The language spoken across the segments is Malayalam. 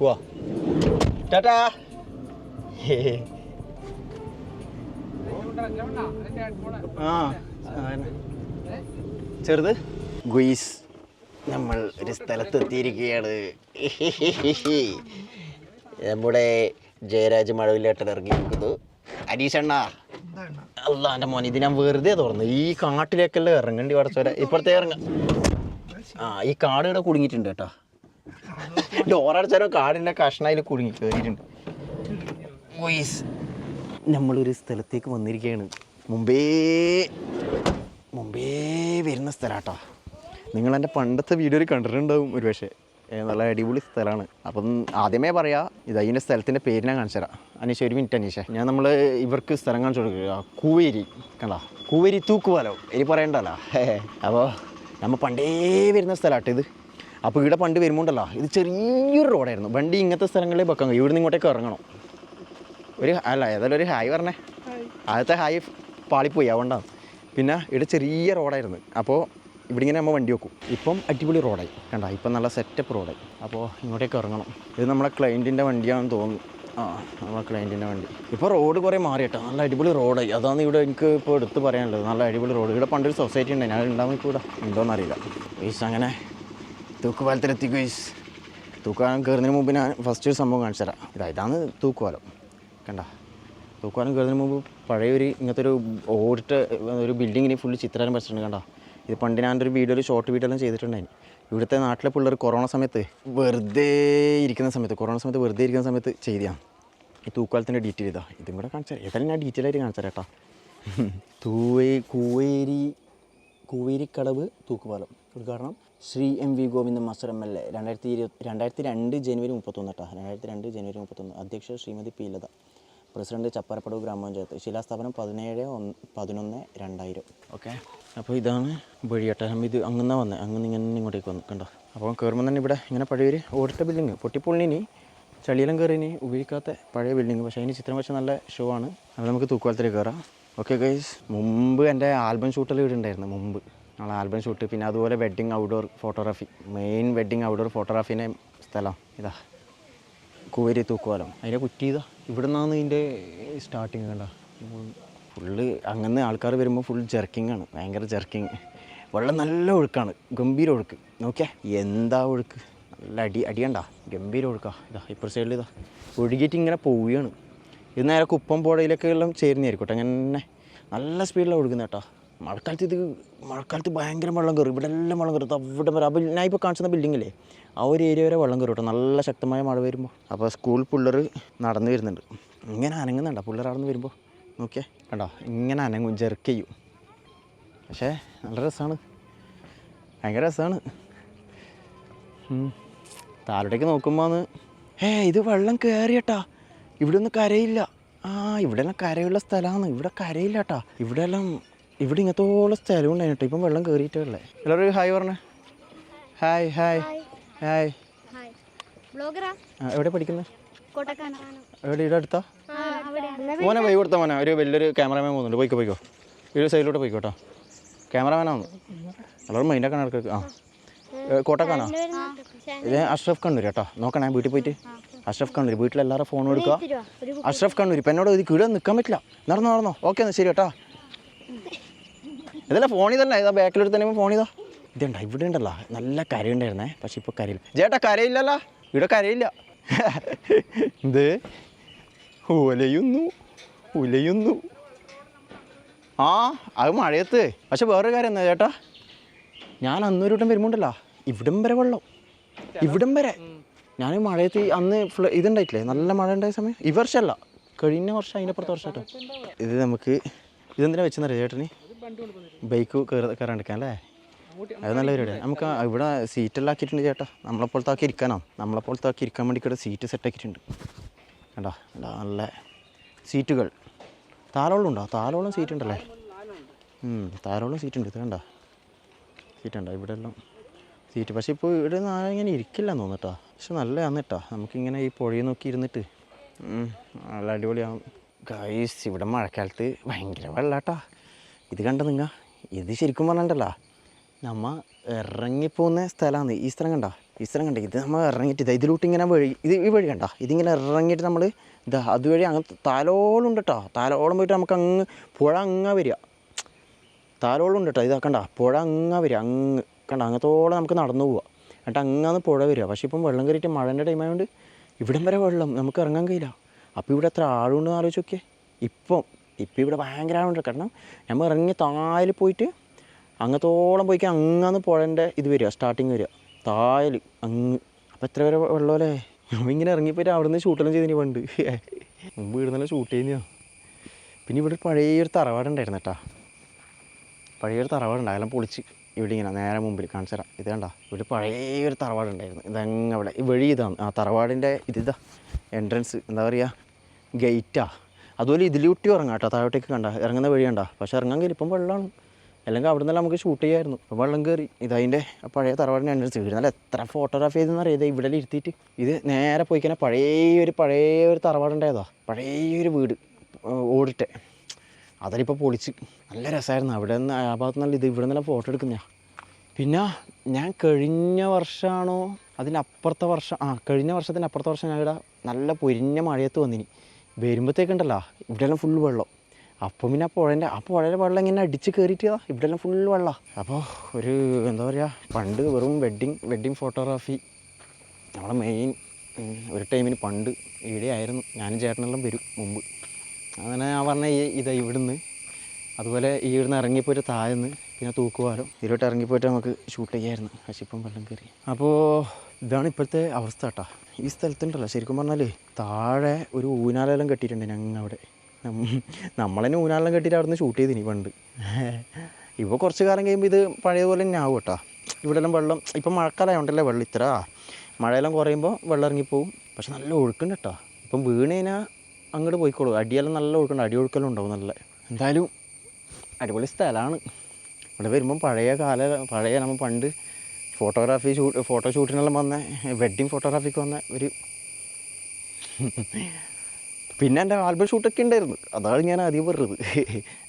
വാ ടാറ്റാ ആ അങ്ങനെ. ചെറുത്? ഗുയിസ് നമ്മൾ ഒരു സ്ഥലത്തെത്തിയിരിക്കുകയാണ്. നമ്മുടെ ജയരാജ് മഴവില്ലേട്ടൻ ഇറങ്ങിയിരിക്കുന്നു അനീഷണ്ണ അല്ല എന്റെ മോൻ ഇത് ഞാൻ വെറുതെ തുറന്നു. ഈ കാട്ടിലേക്കല്ലേ ഇറങ്ങണ്ടി വടച്ചോര ഇപ്പുറത്തെ ഇറങ്ങ. ആ ഈ കാട് ഇവിടെ കുടുങ്ങിയിട്ടുണ്ട് കേട്ടോ. ഡോറടിച്ചാലോ കാടിന്റെ കഷ്ണയിൽ കുടുങ്ങി കയറിയിട്ടുണ്ട് നമ്മളൊരു സ്ഥലത്തേക്ക് വന്നിരിക്കുകയാണ്. മുമ്പേ മുമ്പേ വരുന്ന സ്ഥലാട്ടോ. നിങ്ങൾ എന്റെ പണ്ടത്തെ വീഡിയോയിൽ കണ്ടിട്ടുണ്ടാവും ഒരു പക്ഷേ നല്ല അടിപൊളി സ്ഥലമാണ്. അപ്പം ആദ്യമേ പറയാ ഇത് അതിന്റെ സ്ഥലത്തിന്റെ പേര് ഞാൻ കാണിച്ചു തരാം. അനീഷ ഒരു മിനിറ്റ് അനീഷ. ഞാൻ നമ്മൾ ഇവർക്ക് സ്ഥലം കാണിച്ചു കൊടുക്കുക. കൂവേരി കണ്ടാ? കൂവേരി തൂക്കുപാലോ. ഇനി പറയണ്ടല്ലോ. അപ്പോൾ നമ്മൾ പണ്ടേ വരുന്ന സ്ഥലമാട്ടോ ഇത്. അപ്പോൾ ഇവിടെ പണ്ട് വരുമ്പോണ്ടല്ലോ ഇത് ചെറിയൊരു റോഡായിരുന്നു. വണ്ടി ഇങ്ങനത്തെ സ്ഥലങ്ങളിൽ വെക്കാൻ ഇവിടുന്ന് ഇങ്ങോട്ടേക്ക് ഇറങ്ങണം. ഒരു അല്ല ഏതായാലും ഒരു ഹായ് പറഞ്ഞേ. ആദ്യത്തെ ഹായ് പാളിപ്പോയി അതുകൊണ്ടാണ്. പിന്നെ ഇവിടെ ചെറിയ റോഡായിരുന്നു. അപ്പോൾ ഇവിടെ ഇങ്ങനെ നമ്മൾ വണ്ടി വെക്കും. ഇപ്പം അടിപൊളി റോഡായി കണ്ടോ? ഇപ്പം നല്ല സെറ്റപ്പ് റോഡായി അപ്പോൾ ഇങ്ങോട്ടേക്ക് ഇറങ്ങണം. ഇത് നമ്മളെ ക്ലയന്റിന്റെ വണ്ടിയാണെന്ന് തോന്നുന്നു. ആ നമ്മളെ ക്ലയന്റിന്റെ വണ്ടി. ഇപ്പോൾ റോഡ് കുറേ മാറി കേട്ടോ. നല്ല അടിപൊളി റോഡായി അതാണ് ഇവിടെ എനിക്ക് ഇപ്പോൾ എടുത്ത് പറയാനുള്ളത്. നല്ല അടിപൊളി റോഡ് ഇവിടെ പണ്ടൊരു സൊസൈറ്റി ഉണ്ട്. ഞാൻ ഉണ്ടാകുന്ന കൂടെ ഉണ്ടോയെന്നറിയില്ല ഈസ് അങ്ങനെ തൂക്കുപാലത്തിലെത്തി ഗുയ്സ്. തൂക്കുപാലം കയറുന്നതിന് മുമ്പ് ഞാൻ ഫസ്റ്റ് ഒരു സംഭവം കാണിച്ചു തരാം. ഇതാ ഇതാണ് തൂക്കുപാലം. കണ്ട? തൂക്കുപാലം കയറുന്നതിന് മുമ്പ് പഴയൊരു ഇങ്ങനത്തെ ഒരു ഓടിട്ട ഒരു ബിൽഡിങ്ങിന് ഫുള്ള് ചിത്രം വരച്ചിട്ടുണ്ട്. കണ്ട? ഇത് പണ്ട് ഞാൻ ഒരു വീഡിയോയിൽ ഷോർട്ട് വീഡിയോ എല്ലാം ചെയ്തിട്ടുണ്ടായിരുന്നു ഇവിടുത്തെ നാട്ടിലെ പിള്ളേർ കൊറോണ സമയത്ത് വെറുതെ ഇരിക്കുന്ന സമയത്ത് കൊറോണ സമയത്ത് വെറുതെ ഇരിക്കുന്ന സമയത്ത് ചെയ്തതാണ് ഈ തൂക്കാലത്തിന്റെ ഡീറ്റെയിൽ ഇതാ. ഇതും കൂടെ കാണിച്ചാൽ ഏതായാലും ഞാൻ ഡീറ്റെയിൽ ആയിട്ട് കാണിച്ചാൽ കേട്ടോ തൂവേ കൂവേരി കൂവേരിക്കടവ് തൂക്കുപാലം. ഉദ്ഘാടനം Shri M V Govindan master M L A. രണ്ടായിരത്തി ഇരുപത്തി രണ്ടായിരത്തി രണ്ട് ജനുവരി മുപ്പത്തൊന്ന് കേട്ടോ രണ്ടായിരത്തി രണ്ട് ജനുവരി മുപ്പത്തൊന്ന്. അധ്യക്ഷ ശ്രീമതി പി ലത. പ്രസിഡന്റ് ചപ്പരപ്പടവ് ഗ്രാമപഞ്ചായത്ത് ശിലാസ്ഥാപനം പതിനേഴ് ഒന്ന് പതിനൊന്ന് രണ്ടായിരം. ഓക്കെ. അപ്പോൾ ഇതാണ് വഴി കേട്ടോ നമ്മൾ ഇത് അങ്ങനെ വന്നത് അങ്ങനെ ഇങ്ങനെ ഇങ്ങോട്ടേക്ക് വന്നു. കണ്ടോ? അപ്പോൾ കയറുമ്പോൾ തന്നെ ഇവിടെ ഇങ്ങനെ പഴയ പഴയൊരു ഓടിട്ട ബിൽഡിങ് പൊട്ടിപ്പൊളിനി ചളിയിലും കയറിനി ഉപയോഗിക്കാത്ത പഴയ ബിൽഡിങ് പക്ഷേ അതിന് ചിത്രം വെച്ച നല്ല ഷോ ആണ്. അപ്പോൾ നമുക്ക് തൂക്കുവാലത്തിൽ കയറാം. ഓക്കെ ഗൈസ് മുമ്പ് എന്റെ ആൽബം ഷൂട്ടെല്ലാം ഇവിടെ ഉണ്ടായിരുന്നു. മുമ്പ്. നമ്മളെ ആൽബം ഷൂട്ട് പിന്നെ അതുപോലെ wedding outdoor photography main wedding outdoor ഫോട്ടോഗ്രാഫീന്റെ സ്ഥലം. ഇതാ. കൂവരി തൂക്കുവാലം. അതിനെ കുറ്റി ഇതാ ഇവിടെ നിന്നാണ് ഇതിന്റെ സ്റ്റാർട്ടിങ് കണ്ട. ഫുള്ള് അങ്ങനെ ആൾക്കാർ വരുമ്പോൾ ഫുൾ ജെർക്കിംഗ് ആണ്. ഭയങ്കര ജെർക്കിങ് വെള്ളം നല്ല ഒഴുക്കാണ്. ഗംഭീര ഒഴുക്ക്. നോക്കിയാ എന്താ ഒഴുക്ക്? നല്ല അടി അടിയണ്ട ഗംഭീര ഒഴുക്കാ. ഇതാ ഇപ്പുറ സൈഡിൽ ഇതാ. ഒഴുകിയിട്ട് ഇങ്ങനെ പോവുകയാണ്. ഇത് നേരെ കുപ്പം പുഴയിലൊക്കെ എല്ലാം ചേരുന്നതായിരിക്കും അങ്ങനെ നല്ല സ്പീഡിലാണ് ഒഴുകുന്നത് കേട്ടോ. മഴക്കാലത്ത് ഇത് മഴക്കാലത്ത് ഭയങ്കര വെള്ളം കയറും ഇവിടെ എല്ലാം വെള്ളം കയറും അവിടെ വരെ. അപ്പോൾ ഞാൻ ഇപ്പോൾ കാണിച്ചുന്ന ബിൽഡിങ്ങില്ലേ ആ ഒരു ഏരിയ വരെ വെള്ളം കയറും കേട്ടോ. നല്ല ശക്തമായ മഴ വരുമ്പോൾ അപ്പോൾ സ്കൂൾ പിള്ളേർ നടന്നു വരുന്നുണ്ട്. ഇങ്ങനെ അനങ്ങുന്നുണ്ടോ. പിള്ളേർ നിന്ന് വരുമ്പോൾ നോക്കിയേ. കണ്ടോ? ഇങ്ങനെ അനങ്ങും ജെർക്ക് ചെയ്യും. പക്ഷേ നല്ല രസമാണ് ഭയങ്കര രസമാണ് താഴോട്ടേക്ക് നോക്കുമ്പോൾ ഏ ഇത് വെള്ളം കയറിയട്ടാ ഇവിടെ ഒന്നും കരയില്ല. ആ ഇവിടെ എല്ലാം കരയുള്ള സ്ഥലമാണ് ഇവിടെ കരയില്ല കേട്ടാ ഇവിടെ എല്ലാം ഇവിടെ ഇങ്ങനത്തോളം സ്ഥലം ഉണ്ടായിട്ടോ ഇപ്പം വെള്ളം കയറിയിട്ടേ ഉള്ളേ. എല്ലാവരും ഹായ് പറഞ്ഞേ. ഹായ്. ഹായ്. ഹായ് ഹായ് ബ്ലോഗറാ ആ, എവിടെ പഠിക്കുന്നത് കോട്ടക്കാന എവിടെ? ഇവിടെ അടുത്താ? അവിടെ മോനെ പോയി കൊടുത്താ മോനെ. ഒരു വലിയൊരു ക്യാമറമാൻ പോകുന്നുണ്ട്. പോയിക്കോ പോയിക്കോ. ഒരു സൈഡിലോട്ട് പോയിക്കോ കേട്ടോ. ക്യാമറമാനാണ് എല്ലാവരും മൈൻഡൊക്കെ നടക്കുക ആ. ഏ, കോട്ടക്കാനാ ഇത് അഷ്റഫ് കണ്ണൂർ കേട്ടോ. നോക്കണേ വീട്ടിൽ പോയിട്ട്. അഷ്റഫ് കണ്ണൂർ വീട്ടിൽ എല്ലാവരും ഫോൺ എടുക്കുക ഒരു അഷ്റഫ് കണ്ണൂർ ഇപ്പം എന്നോട് ഇത് കീഴെ നിൽക്കാൻ പറ്റില്ല. നടന്നോ നടന്നോ. ഓക്കെ എന്നാൽ ശരി കേട്ടോ. ഇതല്ല ഫോൺ ഇതല്ല. ഇതാ ബാക്കിലെടുത്ത് തന്നെ ഫോൺ ഇതാ. ഇതുണ്ട? ഇവിടെ ഉണ്ടല്ലോ നല്ല കരയുണ്ടായിരുന്നേ. പക്ഷെ ഇപ്പോൾ കരയില്ല. ചേട്ടാ കരയില്ലല്ലോ. ഇവിടെ കരയില്ല. എന്ത്? ഉലയുന്നു. ഉലയുന്നു. ആ അത് മഴയത്ത്. പക്ഷെ വേറൊരു കാര്യം എന്താ ചേട്ടാ? ഞാൻ അന്നൊരു വട്ടം വരുമ്പോണ്ടല്ലോ. ഇവിടം വരെ വെള്ളം. ഇവിടം വരെ. ഞാൻ മഴയത്ത് അന്ന് ഫ്ല ഇതുണ്ടായിട്ടില്ലേ? നല്ല മഴ ഉണ്ടായ സമയം? ഈ വർഷമല്ല. കഴിഞ്ഞ വർഷം അതിന്റെ അപ്പുറത്തെ വർഷം ഇത് നമുക്ക് ഇതെന്തിനാ വെച്ചെന്നറിയാം ചേട്ടന്? ബൈക്ക് കയറി കയറാണ്ടിരിക്കാൻ അല്ലേ? അത് നല്ല പരിപാടിയാണ് നമുക്ക് ഇവിടെ സീറ്റെല്ലാം ആക്കിയിട്ടുണ്ട് ചേട്ടാ. നമ്മളെപ്പോലത്തെ ആക്കി ഇരിക്കാനോ. നമ്മളെപ്പോലത്തെ ആക്കി ഇരിക്കാൻ വേണ്ടിയിട്ട് സീറ്റ് സെറ്റ് ആക്കിയിട്ടുണ്ട് കണ്ടോ? നല്ല സീറ്റുകൾ. താരോളം ഉണ്ടോ? താരോളം സീറ്റ് ഉണ്ടല്ലേ താരോളം സീറ്റ് ഉണ്ട് ഇത് കണ്ടോ? സീറ്റ് ഉണ്ടോ ഇവിടെ എല്ലാം സീറ്റ്. പക്ഷേ ഇപ്പോൾ ഇവിടെ നിന്ന് ആരും ഇങ്ങനെ ഇരിക്കില്ല എന്ന് പക്ഷെ നല്ല കേട്ടോ നമുക്കിങ്ങനെ ഈ പുഴയിൽ നോക്കി ഇരുന്നിട്ട്. നല്ല അടിപൊളിയാവും. ഗൈസ് ഇവിടെ മഴക്കാലത്ത് ഭയങ്കര വെള്ളാട്ടാ. ഇത് കണ്ട നിങ്ങൾ ഇത് ശരിക്കും പറഞ്ഞിട്ടല്ല. നമ്മ ഇറങ്ങിപ്പോകുന്ന സ്ഥലമാണ്. ഈ സ്ഥലം കണ്ട? ഈ സ്ഥലം കണ്ട? ഇത് നമ്മൾ ഇറങ്ങിയിട്ട് ഇതാ ഇതിലോട്ട് ഇങ്ങനെ വഴി ഇത് ഈ വഴി കണ്ട? ഇതിങ്ങനെ ഇറങ്ങിയിട്ട് നമ്മൾ ഇതാ അതുവഴി അങ്ങ് താലോളം ഉണ്ട് കേട്ടോ താലോളം പോയിട്ട് നമുക്ക് അങ്ങ് പുഴ അങ്ങ വരിക. താലോളം ഉണ്ട് കേട്ടോ ഇതാ കണ്ടോ? പുഴ അങ്ങ വരിക. അങ്ങ് കണ്ട? അങ്ങത്തോളം നമുക്ക് നടന്നു പോവാം. എന്നിട്ട് അങ്ങാന്ന് പുഴ വരിക. പക്ഷേ ഇപ്പം വെള്ളം കയറിയിട്ട് മഴേന്റെ ടൈം ആയതുകൊണ്ട് ഇവിടം വരെ വെള്ളം നമുക്ക് ഇറങ്ങാൻ കഴിയില്ല. അപ്പോൾ ഇവിടെ എത്ര ആളുണ്ടെന്ന് ആലോചിച്ച് നോക്കിയേ. ഇപ്പം ഇപ്പം ഇവിടെ ഭയങ്കര ആളുണ്ട്. കാരണം നമ്മൾ ഇറങ്ങി താഴെ പോയിട്ട് അങ്ങത്തോളം പോയിക്ക് അങ്ങാന്ന് പുഴന്റെ ഇത് വരിക സ്റ്റാർട്ടിങ് വരിക. തായൽ അങ്ങ്. അപ്പോൾ എത്ര വരെ വെള്ളമല്ലേ ഇങ്ങനെ ഇറങ്ങിപ്പോയിട്ട് അവിടെ നിന്ന് ഷൂട്ടെല്ലാം ചെയ്തിന് പണ്ട്. മുമ്പ് ഇവിടെ ഷൂട്ട് ചെയ്യുന്നതാണ് പിന്നെ ഇവിടെ പഴയൊരു തറവാടുണ്ടായിരുന്നു കേട്ടോ പഴയൊരു തറവാടുണ്ട് അതെല്ലാം പൊളിച്ച് ഇവിടെ ഇങ്ങനെ നേരെ മുമ്പിൽ കാണിച്ചു തരാം. ഇത് കണ്ട ഇവിടെ പഴയൊരു തറവാടുണ്ടായിരുന്നു ഇതങ്ങ് അവിടെ വഴി ഇതാണ്. ആ തറവാടിന്റെ ഇതിതാ എൻട്രൻസ് എന്താ പറയുക ഗേറ്റാ അതുപോലെ ഇതിലൂട്ടി ഇറങ്ങാം കേട്ടോ താഴോട്ടേക്ക് കണ്ട. ഇറങ്ങുന്ന വഴി കണ്ട. പക്ഷേ ഇറങ്ങാൻ ഇപ്പം വെള്ളമാണ്. അല്ലെങ്കിൽ അവിടെ നിന്നെല്ലാം നമുക്ക് ഷൂട്ട് ചെയ്യായിരുന്നു. വെള്ളം കയറി ഇതതിന്റെ പഴയ തറവാടിന്റെ അനുസരിച്ച് നല്ല എത്ര ഫോട്ടോഗ്രാഫി ചെയ്തെന്ന് അറിയാതെ ഇവിടെ ഇരുത്തിയിട്ട്. ഇത് നേരെ പോയി കഴിഞ്ഞാൽ പഴയ ഒരു പഴയ ഒരു തറവാടുണ്ടായതാ പഴയ ഒരു വീട് ഓടിട്ടെ. അതിലിപ്പോൾ പൊളിച്ച്. നല്ല രസമായിരുന്നു അവിടെ നിന്ന് ആ ഭാഗത്ത് നല്ല ഇത് ഇവിടെ നിന്നെല്ലാം ഫോട്ടോ എടുക്കുന്നതാണ് പിന്നെ ഞാൻ കഴിഞ്ഞ വർഷമാണോ അതിനപ്പുറത്തെ വർഷം. ആ കഴിഞ്ഞ വർഷത്തിന് അപ്പുറത്തെ വർഷം ഞാൻ ഇവിടെ നല്ല പൊരിഞ്ഞ മഴയത്ത് വന്നിനി. വരുമ്പോഴത്തേക്കുണ്ടല്ലോ ഇവിടെയെല്ലാം ഫുൾ വെള്ളം. അപ്പം പിന്നെ ആ പുഴേന്റെ ആ പുഴയുടെ വെള്ളം ഇങ്ങനെ അടിച്ച് കയറിയിട്ടാ ഇവിടെല്ലാം ഫുൾ വെള്ളമാണ് അപ്പോൾ ഒരു എന്താ പറയുക പണ്ട് വെറും വെഡ്ഡിങ് വെഡ്ഡിങ് ഫോട്ടോഗ്രാഫി നമ്മളെ മെയിൻ ഒരു ടൈമിന് പണ്ട് ഇവിടെ ആയിരുന്നു. ഞാനും ചേട്ടനെല്ലാം വരും മുമ്പ്. അങ്ങനെ ഞാൻ പറഞ്ഞ ഈ ഇതാ ഇവിടുന്ന്. അതുപോലെ ഈ ഇവിടുന്ന് ഇറങ്ങിപ്പോയിട്ട് താഴ്ന്ന് പിന്നെ തൂക്കുവാലോ ഇതിലോട്ട് ഇറങ്ങിപ്പോയിട്ട് നമുക്ക് ഷൂട്ട് ചെയ്യായിരുന്നു. പക്ഷെ ഇപ്പം വെള്ളം കയറി അപ്പോൾ ഇതാണ് ഇപ്പോഴത്തെ അവസ്ഥ കേട്ടോ ഈ സ്ഥലത്തുണ്ടല്ലോ. ശരിക്കും പറഞ്ഞാൽ താഴെ ഒരു ഊനാലെല്ലാം കെട്ടിയിട്ടുണ്ട് ഞങ്ങൾ അവിടെ നം- നമ്മളെന്നെ ഊനാലെല്ലാം കെട്ടിയിട്ട് അവിടെ ഷൂട്ട് ചെയ്തിനി പണ്ട്. ഇപ്പോൾ കുറച്ച് കാലം കഴിയുമ്പോൾ ഇത് പഴയതുപോലെ തന്നെ ആവും കേട്ടോ. ഇവിടെ എല്ലാം വെള്ളം ഇപ്പം മഴക്കാലമായോണ്ടല്ലേ വെള്ളം ഇത്ര? മഴയെല്ലാം കുറയുമ്പോൾ വെള്ളം ഇറങ്ങിപ്പോവും. പക്ഷെ നല്ല ഒഴുക്കുണ്ട് കേട്ടോ. ഇപ്പം വീണ് കഴിഞ്ഞാൽ അങ്ങോട്ട് പോയിക്കോളൂ. അടിയെല്ലാം നല്ല ഒഴുക്കുണ്ട്. അടി ഒഴുക്കെല്ലാം ഉണ്ടാവും നല്ല. എന്തായാലും അടിപൊളി സ്ഥലമാണ് ഇവിടെ വരുമ്പം പഴയ കാല പഴയ നമ്മൾ പണ്ട് ഫോട്ടോഗ്രാഫി ഷൂട്ട് ഫോട്ടോ ഷൂട്ടിനെല്ലാം വന്ന വെഡ്ഡിങ് ഫോട്ടോഗ്രാഫിക്ക് വന്ന ഒരു പിന്നെ എന്റെ ആൽബം ഷൂട്ടൊക്കെ ഉണ്ടായിരുന്നു. അതാണ് ഞാൻ ആദ്യം പറഞ്ഞത്.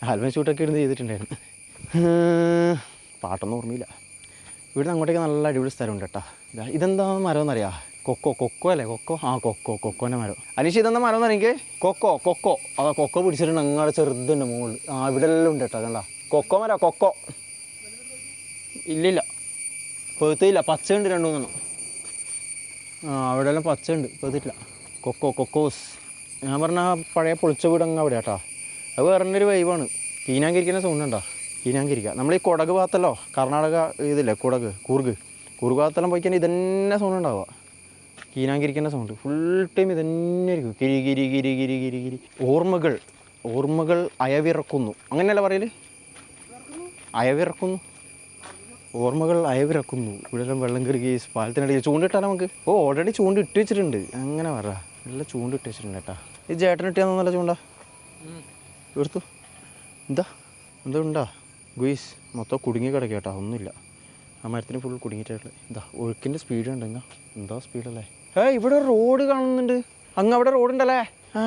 ആൽബം ഷൂട്ടൊക്കെ ഇരുന്ന് ചെയ്തിട്ടുണ്ടായിരുന്നു. പാട്ടൊന്നും ഓർമ്മയില്ല. ഇവിടെ അങ്ങോട്ടേക്ക് നല്ല അടിപൊളി സ്ഥലമുണ്ട് കേട്ടോ. ഇതാ ഇതെന്താ മരം എന്നറിയാ? കൊക്കോ കൊക്കോ അല്ലേ? കൊക്കോ? ആ കൊക്കോ കൊക്കോന്റെ മരം. അനീഷ് ഇതെന്താ മരം എന്നറിയെങ്കിൽ കൊക്കോ കൊക്കോ. അതാ കൊക്കോ പിടിച്ചിട്ടുണ്ട് അങ്ങോട്ട് ചെറുതുണ്ട് മുകളിൽ ആ ഇവിടെ എല്ലാം ഉണ്ട് കേട്ടോ കണ്ട. കൊക്കോ മരം കൊക്കോ. ഇല്ലില്ല. പെഴുത്തില്ല പച്ചയുണ്ട് രണ്ടു മൂന്നെണ്ണം ആ അവിടെ എല്ലാം പച്ചയുണ്ട്. പെഴുത്തിട്ടില്ല കൊക്കോ കൊക്കോസ്. ഞാൻ പറഞ്ഞ ആ പഴയ പൊളിച്ച വീട് അങ്ങ് അവിടെ കേട്ടോ അത് വേറെ ഒരു വൈവാണ് കീനാങ്കിരിക്കുന്ന സൗണ്ട് കീനാങ്കിരിക്കുക നമ്മൾ ഈ കുടക് ഭാഗത്തല്ലോ കർണാടക ഇതില്ലേ കുടക് കൂർഗ്. കൂർഗ് ഭാഗത്തെല്ലാം പോയി കഴിഞ്ഞാൽ ഇതന്നെ സൗണ്ട് ഉണ്ടാവുക. കീനാങ്കിരിക്കുന്ന സൗണ്ട് ഫുൾ ടൈം ഇതന്നെ ഇരിക്കും. കിരി കിരി കിരി കിരി കിരി കിരി. ഓർമ്മകൾ. ഓർമ്മകൾ അയവിറക്കുന്നു. അങ്ങനെയല്ല പറയൽ? അയവിറക്കുന്നു. ഓർമ്മകൾ അയവിറക്കുന്നു. ഇവിടെ വെള്ളം കയറി പാലത്തിനടി ചൂണ്ടിട്ടാലോ നമുക്ക്. ഓ ഓൾറെഡി ചൂണ്ടിട്ട് വെച്ചിട്ടുണ്ട്. അങ്ങനെ പറ. നല്ല ചൂണ്ട ഇട്ട് വെച്ചിട്ടുണ്ട് കേട്ടാ ചേട്ടൻ ഇട്ടിയാ നല്ല ചൂണ്ട. എടുത്തു. എന്താ? എന്താ ഉണ്ടാ? ഗുയിസ് മൊത്തം കുടുങ്ങി കിടക്കുക കേട്ടോ. ഒന്നുമില്ല. ആ മരത്തിന് ഫുൾ കുടുങ്ങിയിട്ടുള്ളത് എന്താ ഒഴുക്കിന്റെ സ്പീഡ് ഉണ്ട് എന്താ സ്പീഡല്ലേ ഏ ഇവിടെ റോഡ് കാണുന്നുണ്ട്. അങ്ങ് അവിടെ റോഡ് ഉണ്ടല്ലേ ആ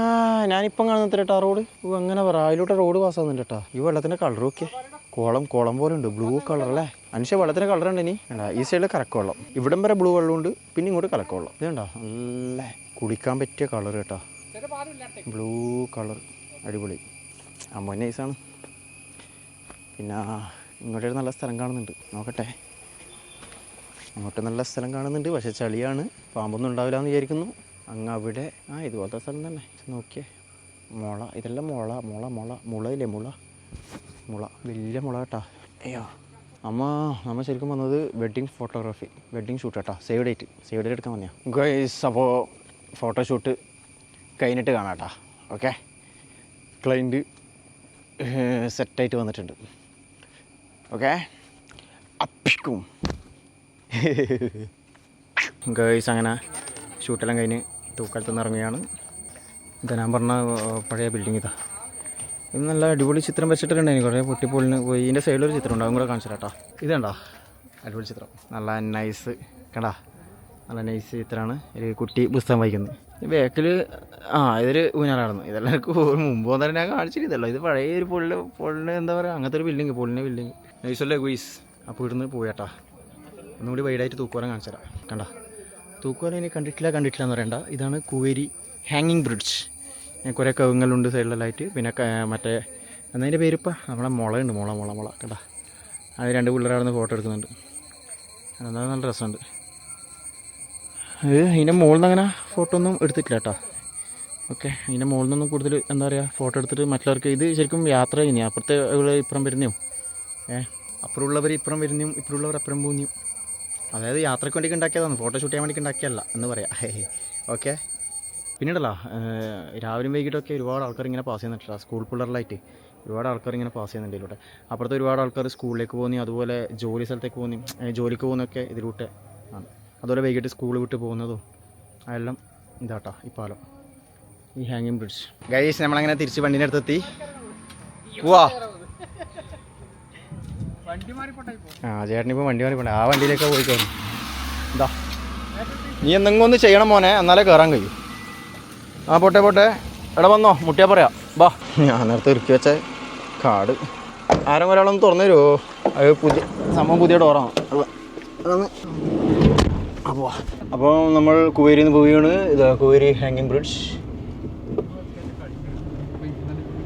ഞാനിപ്പം കാണുന്നില്ല കേട്ടോ റോഡ്? ഓ അങ്ങനെ പറ. അതിലൂടെ റോഡ് പാസ്സാകുന്നുണ്ട് കേട്ടോ ഈ വെള്ളത്തിന്റെ കളർ ഒക്കെ കുളം കുളം പോലെ ഉണ്ട്. ബ്ലൂ കളർ അല്ലേ? അനുഷ്യ വെള്ളത്തിന് കളർ ഉണ്ട് ഇനി? ഈ സൈഡിൽ കറക്കവെള്ളം ഇവിടം വരെ ബ്ലൂ വെള്ളമുണ്ട്. പിന്നെ ഇങ്ങോട്ട് കറക്കവെള്ളം ഇതുണ്ടോ നല്ല കുളിക്കാൻ പറ്റിയ കളർ കേട്ടോ. Blue colour. അടിപൊളി. അമ്മ നൈസാണ് പിന്നെ ഇങ്ങോട്ടൊരു നല്ല സ്ഥലം കാണുന്നുണ്ട്. നോക്കട്ടെ. അങ്ങോട്ട് നല്ല സ്ഥലം കാണുന്നുണ്ട്. പക്ഷേ ചളിയാണ്. പാമ്പൊന്നും ഉണ്ടാവില്ല എന്ന് വിചാരിക്കുന്നു. അങ്ങ് അവിടെ ആ ഇതുപോലത്തെ സ്ഥലം തന്നെ. നോക്കിയേ. മുള. ഇതെല്ലാം മുള മുള മുള. മുളയില്ലേ മുള? മുള. വലിയ മുള കേട്ടാ. അയ്യോ. അമ്മ നമ്മൾ ശരിക്കും വന്നത് വെഡ്ഡിങ് ഫോട്ടോഗ്രാഫി വെഡ്ഡിങ് ഷൂട്ട് കേട്ടോ. സേവ് ഡേറ്റ് സേവ് ഡേറ്റ് എടുക്കാൻ വന്നെയാ. ഗൈസ് അപ്പോൾ ഫോട്ടോഷൂട്ട് കഴിഞ്ഞിട്ട് കാണാം കേട്ടോ ഓക്കെ? ക്ലൈന്റ് സെറ്റായിട്ട് വന്നിട്ടുണ്ട്. ഓക്കെ? അപ്പിക്കും. ഗേഴ്സ് അങ്ങനെ ഷൂട്ടെല്ലാം കഴിഞ്ഞ് തൂക്കാലത്ത് നിന്ന് ഇറങ്ങുകയാണ്. ഇതാ ഞാൻ പറഞ്ഞ പഴയ ബിൽഡിംഗ് ഇതാ. ഇത് നല്ല അടിപൊളി ചിത്രം വെച്ചിട്ടുണ്ടായിരുന്നു കുറേ പൊട്ടിപ്പൊളിന് പോയി. ഇതിന്റെ സൈഡിലൊരു ചിത്രം ഉണ്ട്. അതും കൂടെ കാണിച്ചു കേട്ടോ ഇതുണ്ടോ അടിപൊളി ചിത്രം. നല്ല നൈസ് കണ്ടാ? നല്ല നൈസ് ചിത്രമാണ് ഒരു കുട്ടി പുസ്തകം വായിക്കുന്നത്. ബാക്കിൽ ആ ഇതൊരു ഊഞ്ഞാലായിരുന്നു. ഇതെല്ലാവർക്കും മുമ്പ് വന്നിട്ട് ഞാൻ കാണിച്ചില്ല ഇതല്ലോ ഇത് പഴയ ഒരു പൊള്ളി പൊള്ളിന് എന്താ പറയുക അങ്ങനത്തെ ഒരു ബിൽഡിങ് പൊള്ളിന്റെ ബിൽഡിങ് നൈസല്ലേ ഗുയിസ്? അപ്പോൾ ഇവിടുന്ന് പോയട്ടാ. ഒന്നുകൂടി വൈഡായിട്ട് തൂക്കോലം കാണിച്ചുതരാം. കണ്ട? തൂക്കോലം ഇനി കണ്ടിട്ടില്ല കണ്ടിട്ടില്ല എന്ന് പറയണ്ട. ഇതാണ് കുവേരി ഹാങ്ങിങ് ബ്രിഡ്ജ് കുറേ കവുങ്ങലുണ്ട് സൈഡിലെല്ലാമായിട്ട് പിന്നെ മറ്റേ എന്നതിന്റെ പേരിപ്പോൾ നമ്മളെ മുളയുണ്ട്. മുള മുള മുള. കണ്ട? അത് രണ്ട് പിള്ളേരാണെന്ന് ഫോട്ടോ എടുക്കുന്നുണ്ട്. എന്നാൽ നല്ല രസമുണ്ട്. ഇതിന്റെ മുകളിൽ നിന്ന് അങ്ങനെ ഫോട്ടോ ഒന്നും എടുത്തിട്ടില്ല കേട്ടോ ഓക്കെ ഇതിന്റെ മുകളിൽ നിന്നും കൂടുതൽ എന്താ പറയുക ഫോട്ടോ എടുത്തിട്ട് മറ്റുള്ളവർക്ക് ഇത് ശരിക്കും യാത്ര ചെയ്യുന്നതാണ് അപ്പുറത്തെ ഇപ്പുറം വരുന്നതും ഏ അപ്പുറമുള്ളവർ ഇപ്പുറം വരുന്നതും ഇപ്പുറമുള്ളവർ അപ്പുറം പോകുന്നതും അതായത് യാത്രയ്ക്ക് വേണ്ടി ഉണ്ടാക്കിയതാണ്. ഫോട്ടോ ഷൂട്ട് ചെയ്യാൻ വേണ്ടി ഉണ്ടാക്കിയല്ല എന്ന് പറയാം. ഓക്കെ പിന്നീടല്ലോ രാവിലെയും വൈകിട്ടൊക്കെ ഒരുപാട് ആൾക്കാർ ഇങ്ങനെ പാസ് ചെയ്യുന്നുണ്ട് സ്കൂൾ പിള്ളേരിലായിട്ട് ഒരുപാട് ആൾക്കാർ ഇങ്ങനെ പാസ് ചെയ്യുന്നുണ്ട് ഇതിലൂടെ. അപ്പുറത്തെ ഒരുപാട് ആൾക്കാർ സ്കൂളിലേക്ക് പോകുന്നു അതുപോലെ ജോലി സ്ഥലത്തേക്ക് പോകുന്നു ജോലിക്ക് പോകുന്നതൊക്കെ ഇതിലൂടെ ആണ്. അതുപോലെ വൈകിട്ട് സ്കൂൾ വിട്ട് പോകുന്നതും അതെല്ലാം ഇതാട്ടോ ഈ പാലം. ഈ ഹാങ്ങിങ് ബ്രിഡ്ജ് ഗൈസ് നമ്മളങ്ങനെ തിരിച്ച് വണ്ടീന്റെ അടുത്തെത്തി പോവാ. ആ ചേട്ടനിപ്പോൾ വണ്ടി മാറി പോണ്ടേ ആ വണ്ടിയിലേക്ക് പോയി കയറും എന്താ നീ എന്തെങ്കിലും ഒന്ന് ചെയ്യണം മോനെ എന്നാലേ കയറാൻ കഴിയും. ആ പോട്ടെ പോട്ടെ. എടാ വന്നോ. മുട്ടിയാ പറയാം. ബാ. ഞാൻ നേരത്തെ ഇറുക്കി വെച്ച കാട്. ആരും ഒരാളൊന്ന് തുറന്നു തരുമോ അത് പുതിയ സംഭവം പുതിയ ഡോറാണ് അപ്പോൾ നമ്മൾ കുവേരിയിൽ നിന്ന് പോവുകയാണ്. ഇതാ കുവേരി ഹാങ്ങിങ് ബ്രിഡ്ജ്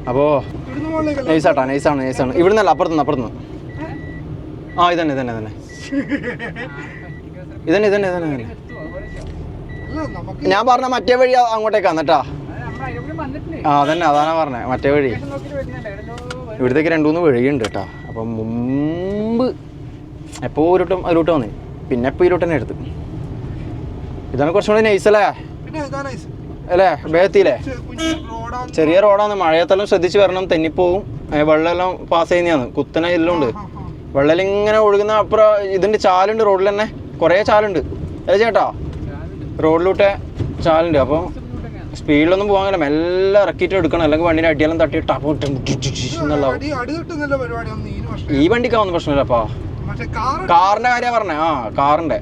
അപ്പോൾ നൈസാട്ടാ നൈസാണ് നൈസാണ് ഇവിടെ നിന്നല്ല അപ്പുറത്തുനിന്ന് അപ്പുറത്തുനിന്ന്. ആ ഇതന്നെ ഇതന്നെ ഇതന്നെ. ഇതന്നെ ഇതന്നെ ഇതന്നെ ഇതന്നെ. ഞാൻ പറഞ്ഞ മറ്റേ വഴി അങ്ങോട്ടേക്കാണ് കേട്ടാ ആ അതന്നെ അതാണ് പറഞ്ഞത് മറ്റേ വഴി. ഇവിടത്തേക്ക് രണ്ടു മൂന്ന് വഴിയുണ്ട് കേട്ടോ. അപ്പം മുമ്പ് എപ്പോൾ ഒരു വട്ടം അതിലോട്ട് വന്നേ. പിന്നെ ഇപ്പോൾ ഇതിലോട്ട് തന്നെ എടുത്ത്. ഇതാണ് കുറച്ചുകൂടി നൈസ് അല്ലേ. അല്ലേ? വേഗത്തിയില്ലേ. ചെറിയ റോഡാണ് മഴയത്തെല്ലാം ശ്രദ്ധിച്ച് വരണം. തെന്നിപ്പോവും. വെള്ളമെല്ലാം പാസ് ചെയ്യുന്നതാണ്. കുത്തന എല്ലാം ഉണ്ട്. വെള്ളം ഇങ്ങനെ ഒഴുകുന്ന അപ്പുറം ഇതിന്റെ ചാലുണ്ട് റോഡിൽ തന്നെ. കുറേ ചാലുണ്ട്. അല്ലേ ചേട്ടാ? റോഡിലൂട്ടെ ചാലുണ്ട്. അപ്പോൾ സ്പീഡിലൊന്നും പോകാൻ കഴിയില്ല മെല്ലെ ഇറക്കിയിട്ട് എടുക്കണം. അല്ലെങ്കിൽ വണ്ടിനെ അടിയെല്ലാം തട്ടി എന്നുള്ള പരിപാടിയൊന്നും ഈ വണ്ടിക്കാവുന്ന പ്രശ്നമില്ലപ്പാ കാറിന്റെ കാര്യ പറഞ്ഞേ ആ കാറിന്റെ.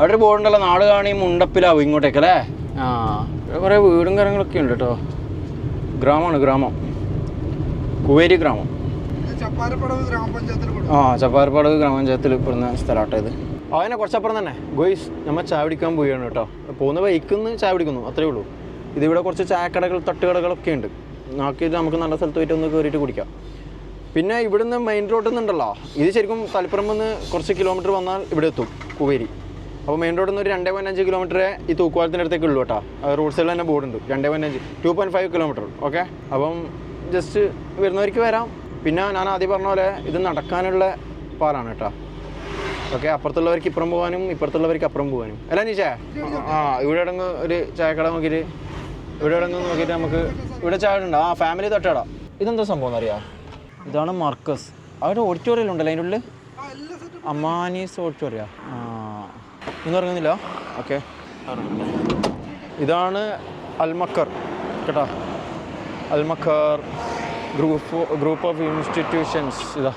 അവിടെ പോകണ്ടല്ലോ ബോർഡ് ഉണ്ടല്ലോ നാട് കാണി മുണ്ടപ്പിലാവും ഇങ്ങോട്ടേക്ക് അല്ലേ? ആ. ഇവിടെ കുറേ വീടും കാര്യങ്ങളൊക്കെ ഉണ്ട് കേട്ടോ. ഗ്രാമമാണ് ഗ്രാമം. കുവേരി ഗ്രാമം. ആ ചപ്പാരപ്പാട് ഗ്രാമപഞ്ചായത്തിൽ പെടുന്ന സ്ഥലമാട്ടോ ഇത്. അതിനെ കുറച്ചപ്പുറം തന്നെ. ഗോയ്സ് നമ്മൾ ചായ പിടിക്കാൻ പോവുകയാണ് കേട്ടോ. പോകുന്ന ബൈക്കിന്ന് ചായ പിടിക്കുന്നു അത്രേ ഉള്ളൂ. ഇതിവിടെ കുറച്ച് ചായക്കടകൾ തട്ടുകടകളൊക്കെ ഉണ്ട്. നോക്കിയിട്ട് നമുക്ക് നല്ല സ്ഥലത്ത് പോയിട്ട് ഒന്ന് കയറിയിട്ട് കുടിക്കാം. പിന്നെ ഇവിടുന്ന് മെയിൻ റോഡിൽ നിന്നുണ്ടല്ലോ ഇത് ശരിക്കും തലപ്പുറം നിന്ന് കുറച്ച് കിലോമീറ്റർ വന്നാൽ ഇവിടെ എത്തും കുവേരി. അപ്പോൾ മെയിൻ റോഡിൽ നിന്ന് ഒരു രണ്ടേ പോയിന്റ് അഞ്ച് കിലോമീറ്ററേ ഈ തൂക്കുവാലത്തിന്റെ അടുത്തേക്ക് ഉള്ളൂ കേട്ടോ. റോഡ് സൈഡിൽ തന്നെ ബോർഡുണ്ട് രണ്ടേ പോയിന്റ് അഞ്ച് two point five kilometre okay അപ്പം ജസ്റ്റ് വരുന്നവർക്ക് വരാം. പിന്നെ ഞാൻ ആദ്യം പറഞ്ഞ പോലെ ഇത് നടക്കാനുള്ള പാലാണ് കേട്ടോ. ഓക്കെ അപ്പുറത്തുള്ളവർക്ക് ഇപ്പുറം പോകാനും ഇപ്പുറത്തുള്ളവർക്ക് അപ്പുറം പോകാനും. അല്ല നീച്ചേ ആ ഇവിടെ ഇടങ്ങ് ഒരു ചായക്കട നോക്കിയിട്ട് ഇവിടെ ഇടങ്ങ് നോക്കിയിട്ട് നമുക്ക് ഇവിടെ ചായ ഉണ്ട് ആ ഫാമിലി തൊട്ടടാ. ഇതെന്താ സംഭവം എന്നറിയാം ഇതാണ് മർക്കസ്. അവിടെ ഓഡിറ്റോറിയം ഉണ്ടല്ലോ അതിന്റെ ഉള്ളിൽ? അമാനീസ് ഓഡിറ്റോറിയ ആ. ഇന്ന് ഇറങ്ങുന്നില്ല ഓക്കെ ഇതാണ് അൽമക്കർ കേട്ടോ. Almakkar group group of institutions ഇതാ.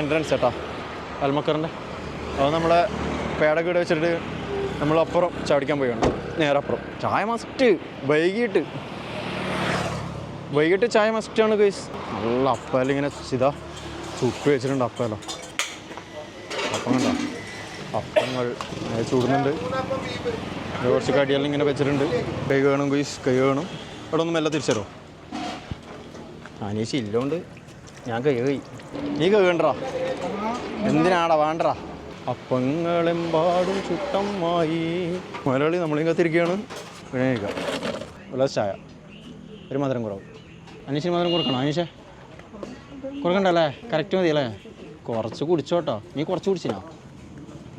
എൻട്രൻസ് കേട്ടോ അൽമക്കറിന്റെ അത് നമ്മളെ പേടൊക്കെ വെച്ചിട്ട് നമ്മളപ്പുറം ചാടിക്കാൻ പോയാണ് നേരെ അപ്പുറം ചായ മസ്റ്റ് വൈകിട്ട്. വൈകിട്ട് ചായ മസ്റ്റാണ് ഗൈസ് നല്ല അപ്പല ഇങ്ങനെ ഇതാ ചുട്ട് വെച്ചിട്ടുണ്ട് അപ്പലോ അപ്പം കണ്ടോ? അപ്പങ്ങൾ ചൂടുന്നുണ്ട്. കുറച്ച് കടിയെല്ലാം ഇങ്ങനെ വെച്ചിട്ടുണ്ട്. കൈ വേണം ഗുയ്സ് കൈ വേണം. അവിടെ ഒന്നും മെല്ലെ തിരിച്ചരോ? അനീഷ് ഇല്ലോണ്ട് ഞാൻ കൈ കൈ. നീ കൈ വേണ്ടടാ. എന്തിനാടാ വേണ്ടടാ? അപ്പങ്ങളെമ്പാടും ചുട്ടമായി മലയാളി നമ്മളിങ്ങനെ തിരിക്കുകയാണ് പിന്നെ കഴിക്കാം ഉള്ള ചായ. ഒരു മധുരം കുറവ്. അനീഷിന് മധുരം കൊടുക്കണം? അനീഷേ? കൊടുക്കണ്ടല്ലേ? കറക്റ്റ് മതി അല്ലേ കുറച്ച് കുടിച്ചോട്ടോ നീ കുറച്ച് കുടിച്ചിനാ?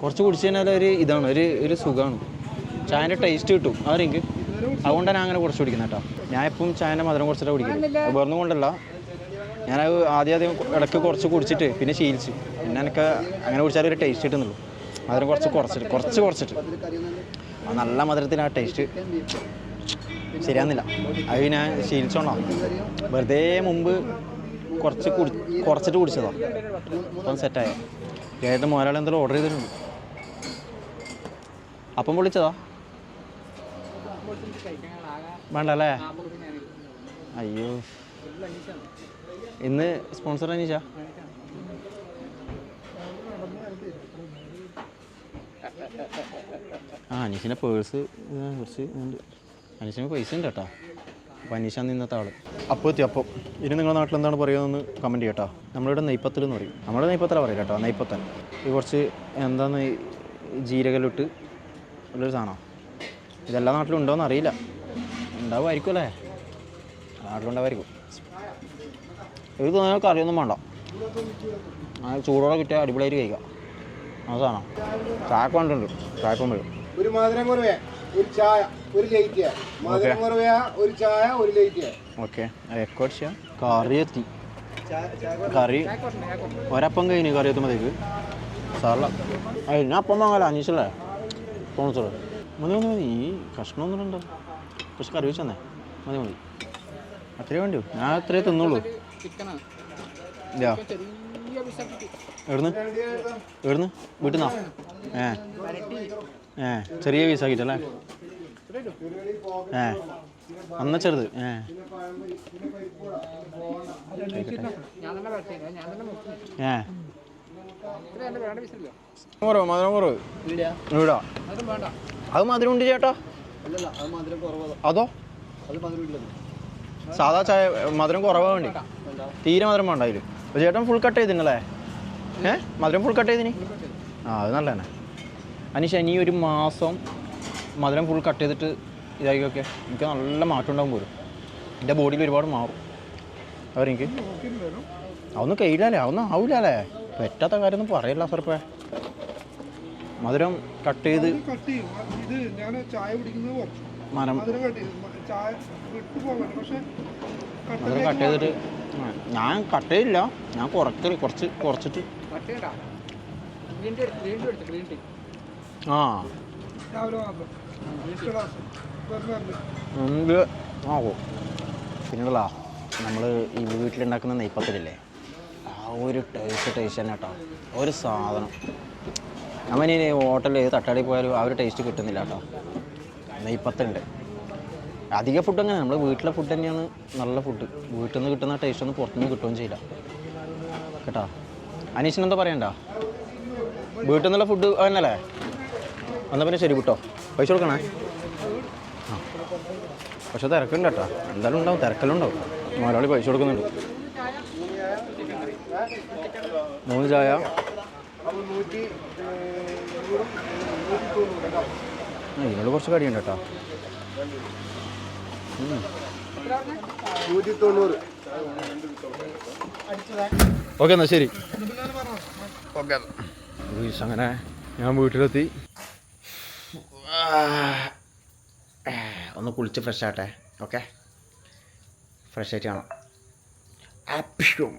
കുറച്ച് കുടിച്ചു കഴിഞ്ഞാൽ ഒരു ഇതാണ് ഒരു ഒരു സുഖമാണ് ചായന്റെ ടേസ്റ്റ് കിട്ടും. അതെനിക്ക് അതുകൊണ്ടാണ് ഞാൻ അങ്ങനെ കുറച്ച് കുടിക്കുന്നത് കേട്ടോ. ഞാൻ എപ്പം ചായന്റെ മധുരം കുറച്ചിട്ടാണ് കുടിക്കുന്നത് വേറൊന്നും കൊണ്ടല്ല. ഞാനത് ആദ്യം ആദ്യം ഇടയ്ക്ക് കുറച്ച് കുടിച്ചിട്ട് പിന്നെ ശീലിച്ചു. പിന്നെ എനിക്ക് അങ്ങനെ കുടിച്ചാൽ ഒരു ടേസ്റ്റ് കിട്ടുന്നുള്ളൂ. മധുരം കുറച്ച് കുറച്ചിട്ട് കുറച്ച് കുറച്ചിട്ട്. ആ നല്ല മധുരത്തിന് ആ ടേസ്റ്റ് ശരിയാകുന്നില്ല അത് ഞാൻ ശീലിച്ചോണോ. വെറുതെ മുമ്പ് കുറച്ച് കുടി കുറച്ചിട്ട് കുടിച്ചതാണ് അപ്പം സെറ്റായ ഏട്ടൻ മോരാൾ എന്തെങ്കിലും ഓർഡർ ചെയ്തിട്ടുണ്ട്? അപ്പം പൊളിച്ചതോ? വേണ്ട അല്ലേ അയ്യോ. ഇന്ന് സ്പോൺസർ അനീഷ? ആ അനീഷിന്റെ പേഴ്സ് കുറച്ച് അനീഷിന് പൈസ ഉണ്ട് കേട്ടോ. അപ്പോൾ അനീഷാന്ന് ഇന്നത്തെ ആൾ. അപ്പോൾ എത്തി അപ്പോൾ ഇനി നിങ്ങളുടെ നാട്ടിൽ എന്താണ് പറയുന്നതെന്ന് കമന്റ് ചെയ്യട്ടോ നമ്മളിവിടെ നെയ്പ്പത്തൽ എന്ന് പറയും. നമ്മുടെ നെയ്പ്പത്തല പറയും കേട്ടോ നെയ്പ്പത്തൽ ഈ കുറച്ച് എന്താന്ന് ഈ ജീരകലിട്ട് ഉള്ളൊരു സാധനമാണ് ഇതെല്ലാ നാട്ടിലും ഉണ്ടോയെന്ന് അറിയില്ല. ഉണ്ടാവുമായിരിക്കും അല്ലേ? നാട്ടിലുണ്ടാവുമായിരിക്കും. ഇത് നിങ്ങൾക്ക് കറിയൊന്നും വേണ്ട. ആ ചൂടോടെ കിട്ടിയാൽ അടിപൊളിയായിട്ട് കഴിക്കാം. ആ സാധനം. ചായക്ക് വേണ്ടിട്ടുണ്ട് ചായപ്പം വരും ഒരു മധുരം കുറവേ ഒരു ചായ ഒരു ലൈറ്റ്. മധുരം കുറവേ ഒരു ചായ ഒരു ലൈറ്റ്. ഓക്കെ. എക്കോടിച്ച കറി എത്തി. കറി ഒരപ്പം കഴിഞ്ഞ് കറി എത്തുമ്പോഴത്തേക്ക് സാറില്ല. അപ്പം വാങ്ങല അനീഷല്ലേ? സ്പോൺസർ മതി മതി മതി ഈ കഷ്ണമൊന്നും ഉണ്ടോ പക്ഷെ കറി വെച്ചെന്നേ മതി മതി അത്രേ വേണ്ടി ഞാൻ അത്രേ തിന്നുള്ളൂ എവിടുന്ന്? എവിടുന്ന്? വീട്ടിൽ നിന്നാ? ഏ. ഏ ചെറിയ പീസാക്കിട്ടല്ലേ ഏ. അന്ന ചെറുത്. ഏ. ഏ കുറവ് മധുരം കുറവ് ഇവിടാ അത് മധുരം ഉണ്ട് ചേട്ടാ. അതോ സാധാ ചായ മധുരം കുറവാ വേണ്ടി. തീരെ മധുരം വേണ്ട അതിൽ അപ്പോൾ ചേട്ടൻ ഫുൾ കട്ട് ചെയ്ത് നിങ്ങളെ ഏ? മധുരം ഫുൾ കട്ട് ചെയ്തിന്? ആ അത് നല്ല തന്നെ അനീഷ ഇനി ഒരു മാസം മധുരം ഫുൾ കട്ട് ചെയ്തിട്ട് ഇതായിക്കൊക്കെ എനിക്ക് നല്ല മാറ്റം ഉണ്ടാകും പോലും. എന്റെ ബോഡിയിൽ ഒരുപാട് മാറും. അവരെനിക്ക് അതൊന്നും കഴിയില്ലല്ലേ അതൊന്നും ആവില്ലല്ലേ പറ്റാത്ത കാര്യമൊന്നും പറയല്ല സർപ്പേ മധുരം കട്ട് ചെയ്ത് കട്ട് ചെയ്യും. ഇത് ഞാൻ ചായ കുടിക്കുന്നത് കുറച്ചു. മരം മധുരം കട്ട് ചെയ്യും. മ- ചായ വിട്ടു പോകണ്ട പക്ഷെ മധുരം കട്ട് ചെയ്തിട്ട് ഞാൻ കട്ട് ചെയ്തില്ല ഞാൻ കുറക്കൽ കുറച്ച് കുറച്ചിട്ട്. ആ. ആകോ പിന്നെയുള്ള നമ്മൾ ഈ വീട്ടിലുണ്ടാക്കുന്ന നെയ്പ്പത്തിലില്ലേ ഒരു ടേസ്റ്റ് ടേസ്റ്റ് തന്നെ കേട്ടോ ഒരു സാധനം. നമ്മനി ഹോട്ടലിൽ ഏത് തട്ടാടി പോയാലും ആ ഒരു ടേസ്റ്റ് കിട്ടുന്നില്ല കേട്ടോ നെയ്പ്പത്തുണ്ട് അധിക ഫുഡ് അങ്ങനെ നമ്മൾ വീട്ടിലെ ഫുഡ് തന്നെയാണ് നല്ല ഫുഡ് വീട്ടിൽ നിന്ന് കിട്ടുന്ന ടേസ്റ്റ് ഒന്നും പുറത്തുനിന്ന് കിട്ടുകയും ചെയ്യില്ല. കേട്ടോ? അനീഷിന് എന്താ പറയണ്ട? വീട്ടിൽ നിന്നുള്ള ഫുഡ് തന്നെയല്ലേ? എന്നാൽ പിന്നെ ശരി കിട്ടോ പൈസ കൊടുക്കണേ? ആ. പക്ഷെ തിരക്കുണ്ട് കേട്ടോ എന്തായാലും ഉണ്ടാവും. തിരക്കലുണ്ടാവും മലയാളി പൈസ കൊടുക്കുന്നുണ്ട് മൂന്ന് ചായ അപ്പോൾ നൂറ്റി ഏഹ്, നൂറും, ഏഹ്, നൂറ്റി തൊണ്ണൂറ് കേട്ടോ ചായ? ഇതിനോട് കുറച്ച് കടിയുണ്ട് കേട്ടോ. ഓക്കെ എന്നാ ശരി. അങ്ങനെ ഞാൻ വീട്ടിലെത്തി. ഒന്ന് കുളിച്ച് ഫ്രഷ് ആട്ടെ ഓക്കെ ഫ്രഷ് ആയിട്ട് കാണാം. ആപ്പിഷും